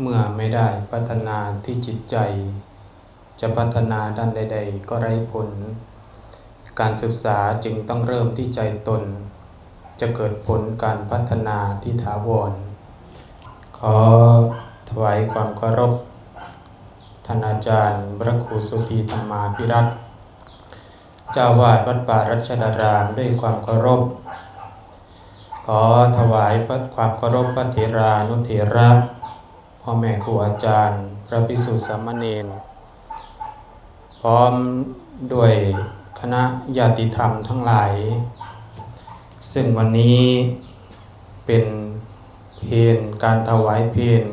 เมื่อไม่ได้พัฒนาที่จิตใจ จะพัฒนาด้านใด ๆ ก็ไร้ผล การศึกษาจึงต้องเริ่มที่ใจตน จะเกิดผลการพัฒนาที่ถาวร ขอถวายความเคารพท่านอาจารย์พระครูสุธีธรรมาภิรัตเจ้าวาดวัดป่ารัชดารามด้วยความเคารพ ขอถวายความเคารพพระเถรานุเถระ พ่อแม่ครูอาจารย์ พระภิกษุสามเณรพร้อมด้วยคณะญาติธรรมทั้งหลาย ซึ่งวันนี้เป็นเพลการถวายเพล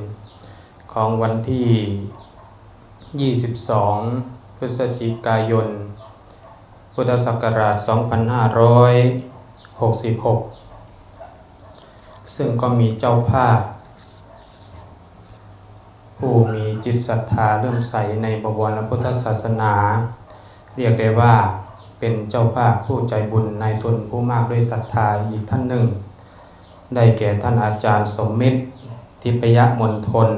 ของวันที่ 22 พฤศจิกายน พุทธศักราช 2566 ซึ่งก็มีเจ้าภาพ ผู้มีจิตศรัทธาเริ่มใสในบวรพุทธศาสนา เรียกได้ว่าเป็นเจ้าภาพผู้ใจบุญในายทุนผู้มากด้วยศรัทธาอีกท่านหนึ่ง ได้แก่ท่านอาจารย์สมมิตร ทิพยมนทน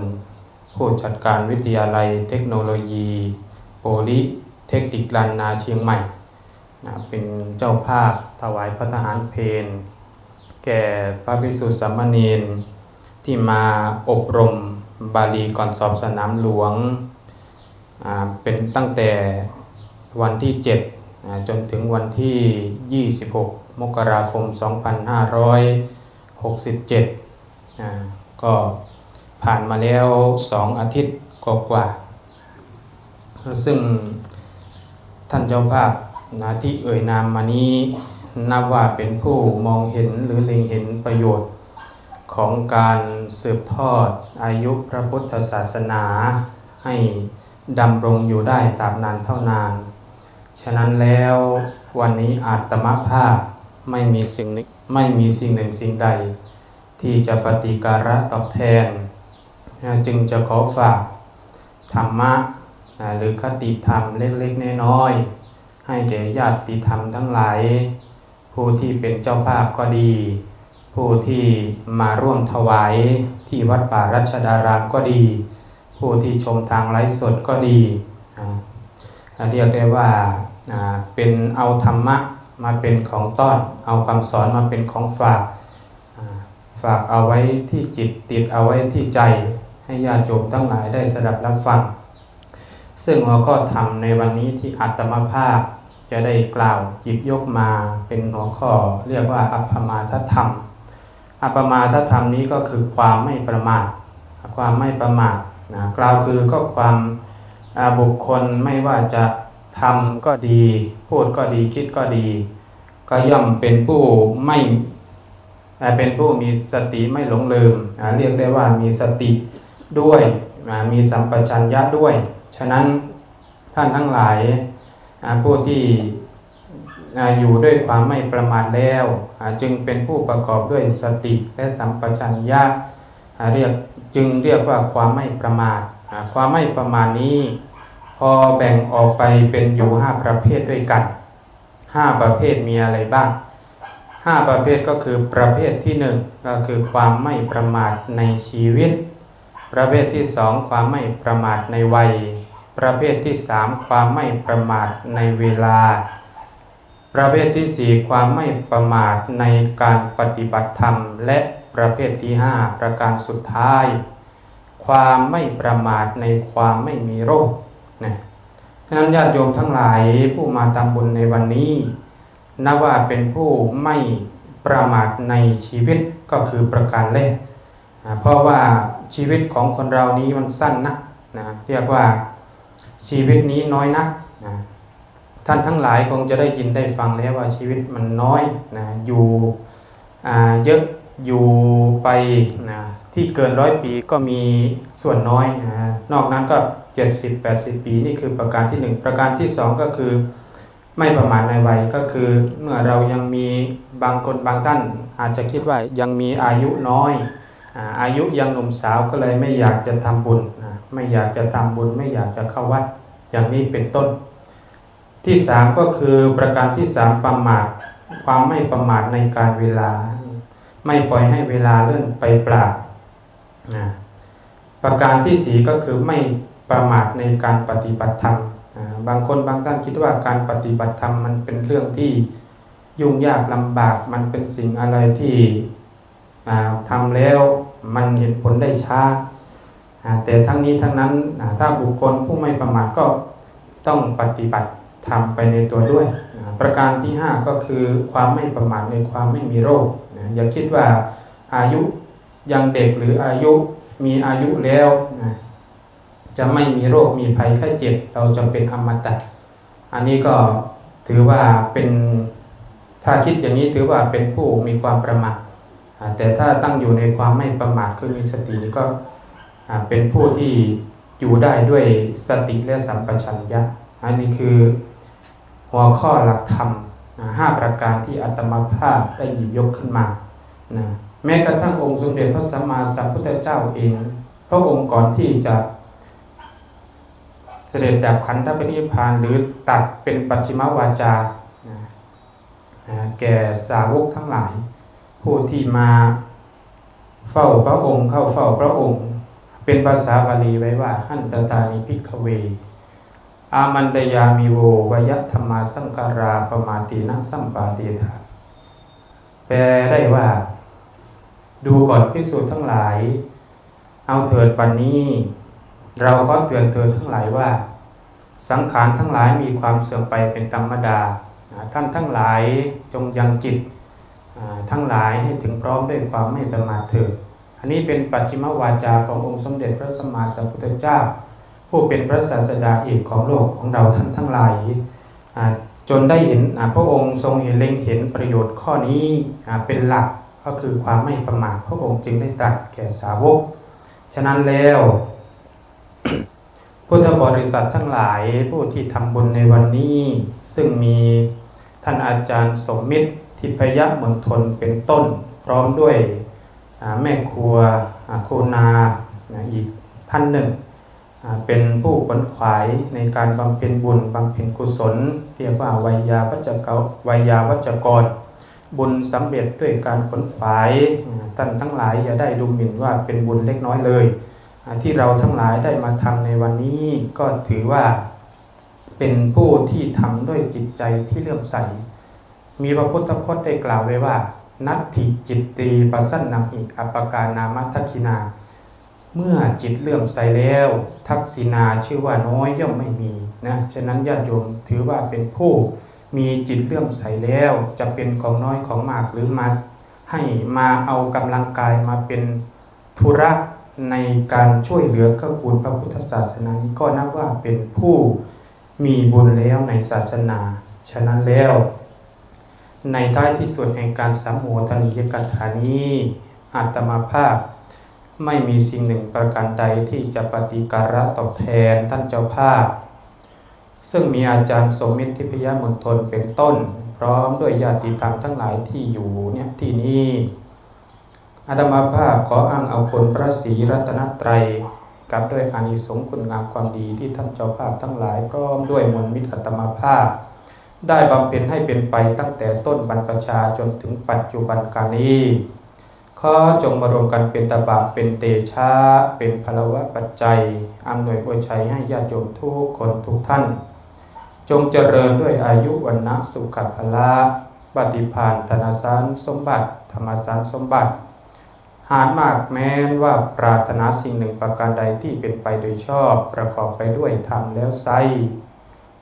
ผู้จัดการวิทยาลัยเทคโนโลยี โปลิเทคนิคลานนาเชียงใหม่นะเป็นเจ้าภาพถวายพระทหารเพนแก่พระภิกษุสามเณรที่มาอบรม บาลีก่อนสอบสนามหลวงเป็นตั้งแต่วันที่ 7 จนถึงวันที่ 26 มกราคม 2567อ่าก็ผ่านมาแล้ว 2 อาทิตย์กว่า ซึ่งท่านเจ้าภาพนะที่เอ่ยนามมานี้นับว่าเป็นผู้มองเห็นหรือเล็งเห็นประโยชน์ ของการสืบทอดอายุพระพุทธศาสนาให้ดำรงอยู่ได้ตราบนานเท่านาน ฉะนั้นแล้ววันนี้อาตมาภาพไม่มีสิ่งหนึ่งไม่มีสิ่งหนึ่งสิ่งใด ที่จะปฏิการะตอบแทน จึงจะขอฝากธรรมะหรือคติธรรมเล็กๆน้อยๆให้แก่ญาติธรรมทั้งหลาย ผู้ที่เป็นเจ้าภาพก็ดี ผู้ที่มาร่วมถวายที่วัดป่ารัชดารามก็ดี ผู้ที่ชมทางไลฟ์สดก็ดี เรียกได้ว่าเป็นเอาธรรมะมาเป็นของต้อน เอาคำสอนมาเป็นของฝากฝากเอาไว้ที่จิตติดเอาไว้ที่ใจให้ญาติโยมทั้งหลายได้สดับรับฟัง ซึ่งเราก็ทำในวันนี้ที่อัตมภาพจะได้กล่าวหยิบยกมาเป็นหัวข้อเรียกว่าอัปมาทธรรม อัปมาทธรรมนี้ก็คือความไม่ประมาท ความไม่ประมาทนะกล่าวคือก็ความบุคคลไม่ว่าจะทำก็ดี พูดก็ดีคิดก็ดี ก็ย่อมเป็นผู้ไม่เป็นผู้มีสติไม่หลงลืม เรียกได้ว่ามีสติด้วยมีสัมปชัญญะด้วย ฉะนั้นท่านทั้งหลายผู้ที่ อยู่ด้วยความไม่ประมาทแล้ว จึงเป็นผู้ประกอบด้วยสติและสัมปชัญญะเรียกจึงเรียกว่าความไม่ประมาท ความไม่ประมาทนี้ พอแบ่งออกไปเป็นอยู่ห้าประเภทด้วยกันห้าประเภทมีอะไรบ้างห้าประเภทก็คือประเภทที่หนึ่งก็คือความไม่ประมาทในชีวิต ประเภทที่สองความไม่ประมาทในวัย ประเภทที่สามความไม่ประมาทในเวลา ประเภทที่สี่ความไม่ประมาทในการปฏิบัติธรรม และประเภทที่ห้าประการสุดท้าย ความไม่ประมาทในความไม่มีโรคนะฉะนั้นญาติโยมทั้งหลายผู้มาทำบุญในวันนี้นับว่าเป็นผู้ไม่ประมาทในชีวิตก็คือประการแรกเพราะว่าชีวิตของคนเรานี้มันสั้นนะนะเรียกว่าชีวิตนี้น้อยนักนะ ท่านทั้งหลายคงจะได้ยินได้ฟังแล้วว่าชีวิตมันน้อยนะอยู่เยอะอยู่ไปนะที่เกินร้อยปีก็มีส่วนน้อยนะนอกนั้นก็ 70-80 ปีนี่คือประการที่ 1 ประการที่ 2 ก็คือไม่ประมาทในวัยก็คือเมื่อเรายังมีบางคนบางท่าน อาจจะคิดว่ายังมีอายุน้อยอายุยังหนุ่มสาวก็เลยไม่อยากจะทำบุญไม่อยากจะทำบุญ ไม่อยากจะเข้าวัดอย่างนี้เป็นต้น ที่สามก็คือประการที่สามประมาทความไม่ประมาทในการเวลา ไม่ปล่อยให้เวลาเลื่อนไปปล่าประการที่สีก็คือไม่ประมาทในการปฏิบัติธรรมบางคนบางท่านคิดว่าการปฏิบัติธรรมมันเป็นเรื่องที่ยุ่งยากลำบากมันเป็นสิ่งอะไรที่อ่าทำแล้วมันเห็นผลได้ช้า แต่ทั้งนี้ทั้งนั้นถ้าบุคคลผู้ไม่ประมาทก็ต้องปฏิบัติ ธรรมไปในตัวด้วย ประการที่ 5 ก็คือความไม่ประมาทในความไม่มีโรค อย่าคิดว่าอายุยังเด็กหรืออายุมีอายุแล้วจะไม่มีโรคมีภัยไข้เจ็บ เราจะเป็นอมตะอันนี้ก็ถือว่าเป็นถ้าคิดอย่างนี้ถือว่าเป็นผู้มีความประมาทแต่ถ้าตั้งอยู่ในความไม่ประมาทคือมีสติก็เป็นผู้ที่อยู่ได้ด้วยสติและสัมปชัญญะอันนี้คือ หัวข้อหลักธรรมห้าประการที่อาตมาภาพได้หยิบยกขึ้นมานะแม้กระทั่งองค์สมเด็จพระสัมมาสัมพุทธเจ้าเอง พระองค์ก่อนที่จะเสด็จดับขันธปรินิพานหรือตัดเป็นปัจฉิมวาจานะนะแก่สาวกทั้งหลาย ผู้ที่มาเฝ้าพระองค์เข้าเฝ้าพระองค์ เป็นภาษาบาลีไว้ว่าหันตตานิพิกเว อามันตยามิโววยธรรมาสังการาปมาตีนัสัมปาเดธาแปลได้ว่า ดูก่อนพิสูจน์ทั้งหลาย เอาเถิดปันนี้ เราก็เตือนเธอทั้งหลายว่า สังขารทั้งหลายมีความเสื่อมไปเป็นธรรมดา ท่านทั้งหลายจงยังจิตทั้งหลายให้ถึงพร้อมด้วยความไม่ประมาทเถิดอันนี้เป็นปัจฉิมวาจาขององค์สมเด็จพระสัมมาสัมพุทธเจ้า ผู้เป็นพระศาสดาเอกของโลกของเราท่านทั้งหลายจนได้เห็นพระองค์ทรงเห็นเล็งเห็นประโยชน์ข้อนี้เป็นหลักก็คือความไม่ประมาทพระองค์จึงได้ตรัสแก่สาวก ฉะนั้นแล้ว พุทธบริษัททั้งหลายผู้ที่ทำบุญในวันนี้ ซึ่งมีท่านอาจารย์สมมิตรทิพยมณฑลเป็นต้น พร้อมด้วยแม่ครัวอ่าครูนาอีกท่านหนึ่ง เป็นผู้ขวนขวายในการบำเพ็ญบุญบำเพ็ญกุศล เรียกว่าวิยาวัจกรวิยาวัจกร บุญสำเร็จด้วยการขวนขวายท่านทั้งหลายอย่าได้ดูหมิ่นว่าเป็นบุญเล็กน้อยเลย ที่เราทั้งหลายได้มาทำในวันนี้ก็ถือว่าเป็นผู้ที่ทำด้วยจิตใจที่เลื่อมใส มีพระพุทธพจน์ได้กล่าวไว้ว่า นัตถิจิตตีปัสสนังอิอัปปการนามัทักขินา เมื่อจิตเลื่อมใสแล้ว ทักษินาชื่อว่าน้อยย่อมไม่มีนะฉะนั้นญาติโยมถือว่าเป็นผู้มีจิตเลื่อมใสแล้ว จะเป็นของน้อยของมากหรือมาให้มาเอากำลังกายมาเป็นธุระในการช่วยเหลือก็กูลพระพุทธศาสนาก็นับว่าเป็นผู้มีบุญแล้วในศาสนา ฉะนั้นแล้ว ในท้ายที่สุดแห่งการสัมโมทนิยกถานี้อาตมาภาพ ไม่มีสิ่งหนึ่งประการใดที่จะปฏิการะตอบแทนท่านเจ้าภาพ ซึ่งมีอาจารย์สมมิตรทิพยมณฑลเป็นต้น พร้อมด้วยญาติธรรมทั้งหลายที่อยู่เนี่ยที่นี่อาตมาภาพขออ้างเอาคุณพระศรีรัตนตรัยกับด้วยอานิสงส์คุณงามความดีที่ท่านเจ้าภาพทั้งหลายพร้อมด้วยมวลมิตรอาตมาภาพ ได้บำเพ็ญให้เป็นไปตั้งแต่ต้นบรรพชาจนถึงปัจจุบันกาลนี้ ขอจงมารวมกันเป็นตบะเป็นเตชะเป็นพลวะปัจจัยอำนวยอวยชัยให้ญาติโยมทุกคนทุกท่าน จงเจริญด้วยอายุวันนะสุขภละปฏิภาณธนสารสมบัติ ธรรมสารสมบัติ หารมากแม้นว่าปรารถนาสิ่งหนึ่งประการใดที่เป็นไปโดยชอบ ประกอบไปด้วยธรรมแล้วไซ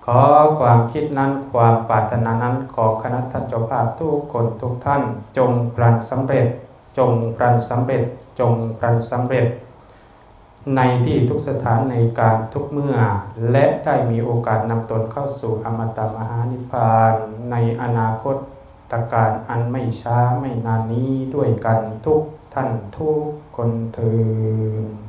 ขอความคิดนั้นความปรารถนานั้นขอคณะท่านเจ้าภาพทุกคนทุกท่านจงพลันสำเร็จ จงพลันสำเร็จจงพลันสำเร็จ ในที่ทุกสถานในการทุกเมื่อ และได้มีโอกาสนำตนเข้าสู่อมตะมหานิพพานในอนาคตตการอันไม่ช้าไม่นานนี้ด้วยกันทุกท่านทุกคนเถิด